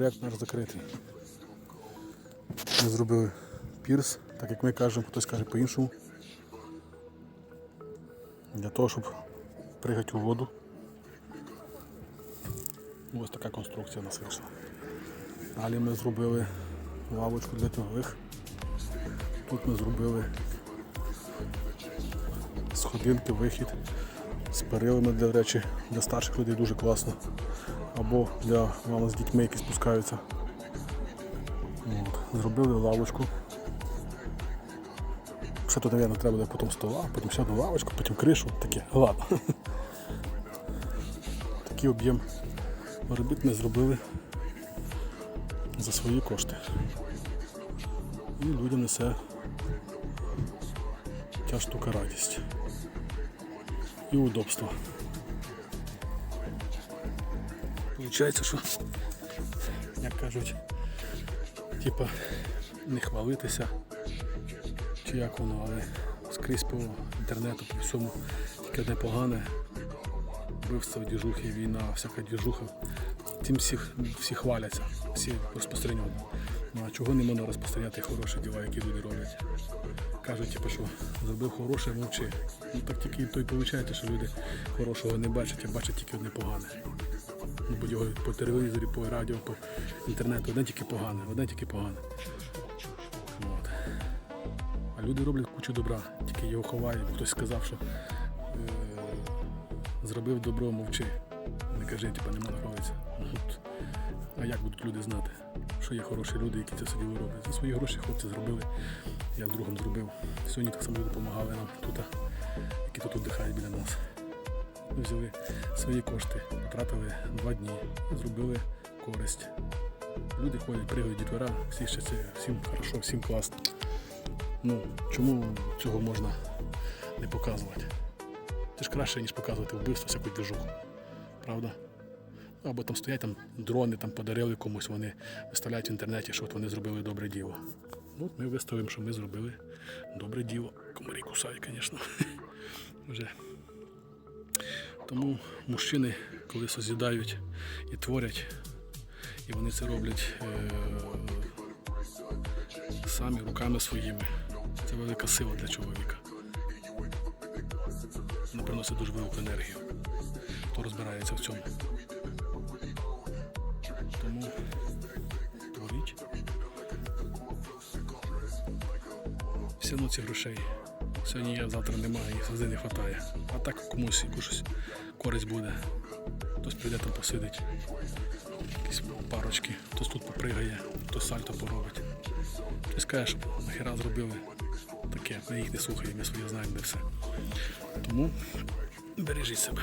проєкт наш закритий. Ми зробили пірс, так як ми кажемо, хтось каже по-іншому. Для того, щоб пригати у воду. Ось така конструкція у нас вийшла. Далі ми зробили лавочку для тягових. Тут ми зробили сходинки, вихід з перилами, до речі, для старших людей дуже класно. Або для мами з дітьми, які спускаються. От. Зробили лавочку. Ще тут, мабуть, треба буде потім стола, потім ще лавочку, потім кришу. Таке, ладно. Такий об'єм робіт ми зробили за свої кошти. І людям несе ця штука радість і удобство. Получається, що, як кажуть, типа не хвалитися, чи як воно, але скрізь по інтернету, по всьому тільки одне погане. Вбивство, діжухи, війна, всяка діжуха. Цим всі, всі хваляться, всі розпространюють. Ну а чого не можна розпространяти хороші діла, які люди роблять? Кажуть, типу, що зробив хороше, мовчи. Ну так тільки то й виходить, що люди хорошого не бачать, а бачать тільки одне погане. Бо його по телевізорі, по радіо, по інтернету, одне тільки погане, одне тільки погане. От. А люди роблять кучу добра, тільки його ховають. Хтось сказав, що е, зробив добро, мовчи. Не кажи, типу, нема. Ну. А як будуть люди знати, що є хороші люди, які це діло роблять? За свої гроші хлопці зробили, я з другом зробив. Сьогодні так само допомагали нам тут, які тут віддихають біля нас. Ми взяли свої кошти, потратили два дні, зробили користь. Люди ходять, пригають дітвора, всі щасливі, всім хорошо, всім класно. Ну, чому цього можна не показувати? Це ж краще, ніж показувати вбивство, всяку движуху. Правда? Або там стоять там дрони, там подарили комусь, вони виставляють в інтернеті, що от вони зробили добре діло. Ну, ми виставимо, що ми зробили добре діло. Комарі кусають, звісно. Вже. Тому мужчини, коли созідають і творять, і вони це роблять е- самі руками своїми. Це велика сила для чоловіка. Вона приносить дуже велику енергію. Хто розбирається в цьому. Тому творіть. Одно ці грошей. Сьогодні є, завтра немає, їх завжди не вистачає. А так комусь якусь користь буде. Хтось прийде там посидить. Якісь парочки, хтось тут попригає, хтось сальто поробить. Хтось каже, що зробили таке, ми їх не слухаємо, ми своє знаємо де все. Тому бережіть себе.